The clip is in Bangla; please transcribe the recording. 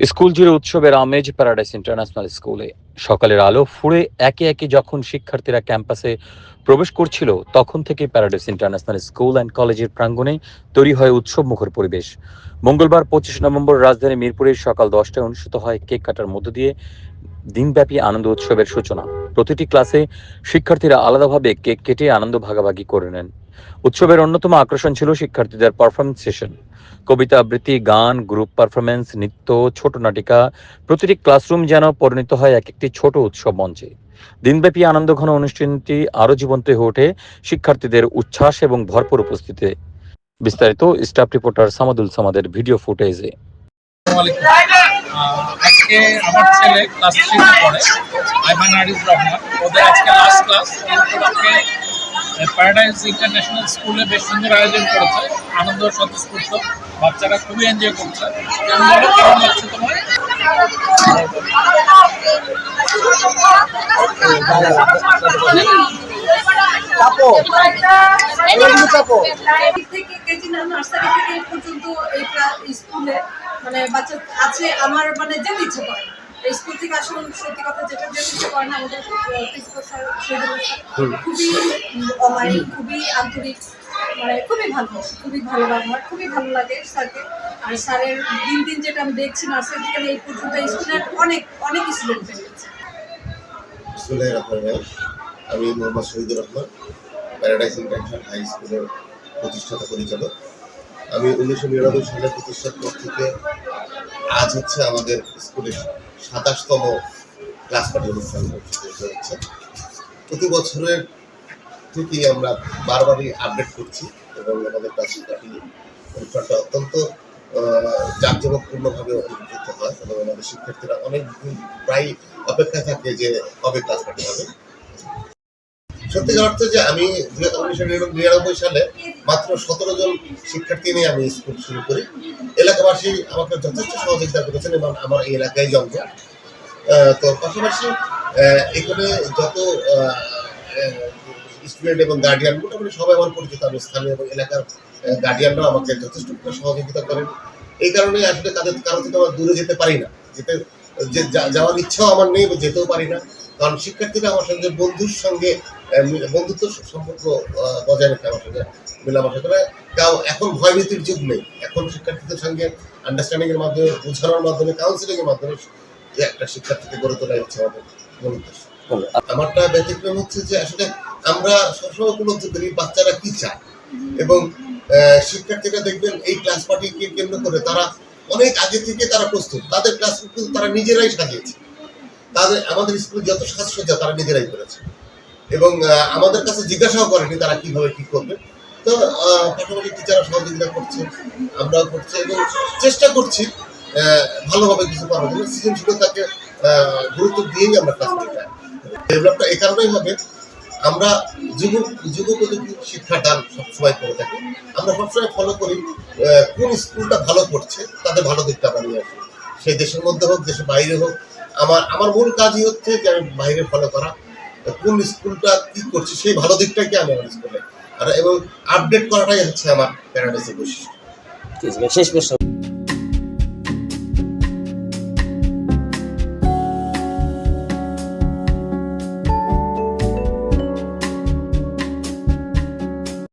স্কুল জুড়ে উৎসবের আমেজ প্যারাডাইস ইন্টারন্যাশনাল স্কুলে সকালের আলো ফুড়ে একে একে যখন শিক্ষার্থীরা ক্যাম্পাসে প্রবেশ করছিল, তখন থেকে প্যারাডাইস ইন্টারন্যাশনাল স্কুল অ্যান্ড কলেজের প্রাঙ্গণে তৈরি হয় উৎসব মুখর পরিবেশ। মঙ্গলবার পঁচিশ নভেম্বর রাজধানী মিরপুরের সকাল দশটায় অনুষ্ঠিত হয় কেক কাটার মধ্য দিয়ে দিনব্যাপী আনন্দ উৎসবের সূচনা। প্রতিটি ক্লাসে শিক্ষার্থীরা আলাদাভাবে কেক কেটে আনন্দ ভাগাভাগি করে নেন। উৎসবের অন্যতম আকর্ষণ ছিল শিক্ষার্থীদের পারফরমেন্স সেশন কবিতা আবৃত্তি, গান গ্রুপ পারফরমেন্স নৃত্য, ছোট নাটিকা, প্রতিটি ক্লাসরুম যেন পরিণত হয় এক একটি ছোট উৎসব মঞ্চে। দিনব্যাপী আনন্দঘন অনুষ্ঠানটি আরও জীবন্ত হয়ে ওঠে শিক্ষার্থীদের উচ্ছ্বাস এবং ভরপুর উপস্থিতিতে। বিস্তারিত স্টাফ রিপোর্টার সামাদুল সামাদের ভিডিও ফুটেজে আজকে আমার ছেলে ক্লাস থ্রিতে পড়ে আইমান আরিফ রহমান। ওদের আজকে লাস্ট ক্লাস প্যারাডাইজ ইন্টারন্যাশনাল স্কুলে বেশ সুন্দর আয়োজন করেছে। আনন্দ স্বতঃস্ফূর্ত। বাচ্চারা খুবই এনজয় করছে। কেমন বলো কেমন লাগছে তোমার? চাপো। এগুলো চাপো। থেকে কেজি না নার্সারি থেকে পর্যন্ত এই স্কুলে মানে বাচ্চা আছে আমার মানে যেতে ইচ্ছে করে স্কুল থেকে আসলে সত্যি কথা যেটা যেতে ইচ্ছে করে না আমাদের প্রিন্সিপাল স্যার খুবই অমায়িক খুবই আন্তরিক মানে খুবই ভালো খুবই ভালো ব্যবহার খুবই ভালো লাগে স্যারকে। আর স্যারের দিন দিন যেটা আমি দেখছি নার্সারি থেকে এই পর্যন্ত স্কুলের অনেক অনেক স্টুডেন্ট রহমান আমি Mohammad Shahidur Rahman paradise international high স্কুলের প্রতিষ্ঠাতা পরিচালক। আমি উনিশশো নিরানব্বই সালে প্রতিষ্ঠার পর থেকে আজ হচ্ছে আমাদের স্কুলের সাতাশতম ক্লাস পার্টি অনুষ্ঠান হচ্ছে প্রতি বছরের থেকেই আমরা বারবারই আপডেট করছি এবং আমাদের ক্লাস পার্টি অনুষ্ঠানটা অত্যন্ত জাঁকজমকপূর্ণভাবে অনুষ্ঠিত হয় এবং আমাদের শিক্ষার্থীরা অনেক প্রায় অপেক্ষা থাকে যে কবে ক্লাস পার্টি হবে। সত্যিকার অর্থে যে আমি উনিশশো নিরানব্বই সালে মাত্র সতেরো জন শিক্ষার্থী নিয়ে আমি স্কুল শুরু করি। এলাকাবাসী আমাকে যথেষ্ট সহযোগিতা করেছেন এবং আমার এই এলাকায় জন্ম। তো পাশাপাশি এখানে যত স্টুডেন্ট এবং গার্ডিয়ান মোটামুটি সবাই আমার পরিচিত আমি স্থানীয় এবং এলাকার গার্ডিয়ানরাও আমাকে যথেষ্ট সহযোগিতা করেন। এই কারণে আসলে তাদের কারও থেকে আমার দূরে যেতে পারি না। যেতে যাওয়ার ইচ্ছাও আমার নেই যেতেও পারি না। কারণ শিক্ষার্থীরা আমার সঙ্গে বন্ধুর সঙ্গে বন্ধুত্ব সম্পর্ক বজায় রাখে আমার সঙ্গে মেলামেশা করে কাউ এখন ভয়ভীতির যুগ নেই। এখন শিক্ষার্থীদের সঙ্গে আন্ডারস্ট্যান্ডিং এর মাধ্যমে বোঝানোর মাধ্যমে কাউন্সিলিং এর মাধ্যমে যে একটা শিক্ষার্থীকে গড়ে তোলা হচ্ছে আমাদের মূল উদ্দেশ্য। আমারটা ব্যতিক্রম হচ্ছে যে আসলে আমরা সবসময় উপলব্ধি করি বাচ্চারা কি চায়। এবং শিক্ষার্থীরা দেখবেন এই ক্লাস পার্টিকে কেন্দ্র করে তারা অনেক আগে থেকে তারা প্রস্তুত। তাদের ক্লাস তারা নিজেরাই সাজিয়েছে। তাদের, আমাদের স্কুলে যত সাজসজ্জা তারা নিজেরাই করেছে। এবং আমাদের কাছে জিজ্ঞাসাও করেনি তারা কীভাবে কি করবে। তো পাশাপাশি টিচাররা সহযোগিতা করছে, আমরাও করছি এবং চেষ্টা করছি ভালোভাবে কিছু করার জন্য। সৃজনশীলতাকে গুরুত্ব দিয়েই আমরা ক্লাস করতে ডেভেলপটা এই কারণেই হবে, আমরা যুব যুগোপযোগী শিক্ষাদান সবসময় করে থাকি। আমরা সবসময় ফলো করি কোন স্কুলটা ভালো করছে, তাদের ভালো দিকটা আমরা নিয়ে আসি। সেই দেশের মধ্যে হোক, দেশের বাইরে হোক আমার আমার মূল কাজই হচ্ছে যে আমি বাইরে ফলো করা। কোন স্কুলটা কি করছে সেই ভালো দিকটাকে আমি আমার স্কুলে? আর, এবং আপডেট করাটাই হচ্ছে আমার প্যারাডাইসের বৈশিষ্ট্য। শেষ প্রশ্ন।